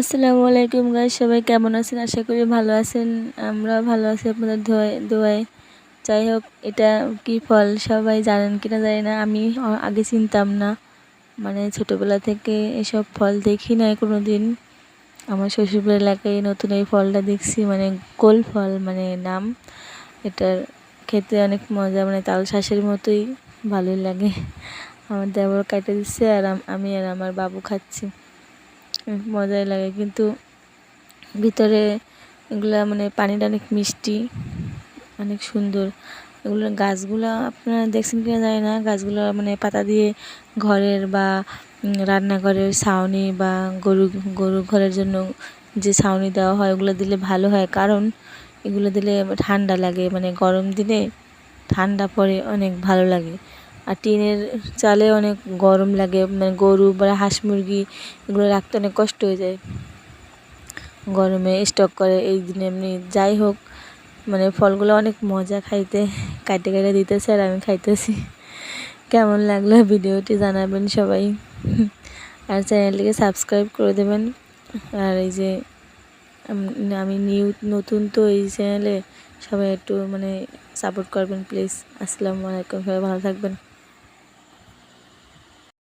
আসসালামু আলাইকুম গাইস সবাই কেমন আছেন? আশা করি ভালো আছেন। আমরা ভালো আছি আপনাদের দোয়ায়। যাই হোক, এটা কি ফল সবাই জানেন কিনা জানি না। আমি আগে চিনতাম না। মানে ছোটোবেলা থেকে এসব ফল দেখি নাই কোনো দিন আমার শ্বশুরবাড়ি এলাকায় নতুন এই ফলটা দেখছি মানে গোল ফল মানে নাম। এটার খেতে অনেক মজা মানে তাল শাঁসের মতোই, ভালোই লাগে। আমার দেবর কাটে দিচ্ছে আর আমি আর আমার বাবু খাচ্ছি। মজাই লাগে, কিন্তু ভিতরে এগুলা মানে পানিটা অনেক মিষ্টি, অনেক সুন্দর। এগুলো গাছগুলো আপনারা দেখছেন কিনা জানি না, গাছগুলো মানে পাতা দিয়ে ঘরের বা রান্নাঘরের ছাউনি বা গরু গরু ঘরের জন্য যে ছাউনি দেওয়া হয়, ওগুলো দিলে ভালো হয়। কারণ এগুলো দিলে ঠান্ডা লাগে মানে গরম দিনে ঠান্ডা পরে অনেক ভালো লাগে। আর টিনের চালে অনেক গরম লাগে মানে গরু বা হাঁস মুরগি এগুলো রাখতে অনেক কষ্ট হয়ে যায়। গরমে স্টক করে, এই দিনে এমনি যাই হোক মানে ফলগুলো অনেক মজা খাইতে, কাটে কাটে দিতেছে আর আমি খাইতেছি। কেমন লাগল ভিডিওটি জানাবেন সবাই। আর চ্যানেলটিকে সাবস্ক্রাইব করে দেবেন। আর এই যে আমি নিউ নতুন তো এই চ্যানেলে সবাই একটু মানে সাপোর্ট করবেন প্লিজ আসসালামু আলাইকুম, সবাই ভালো থাকবেন।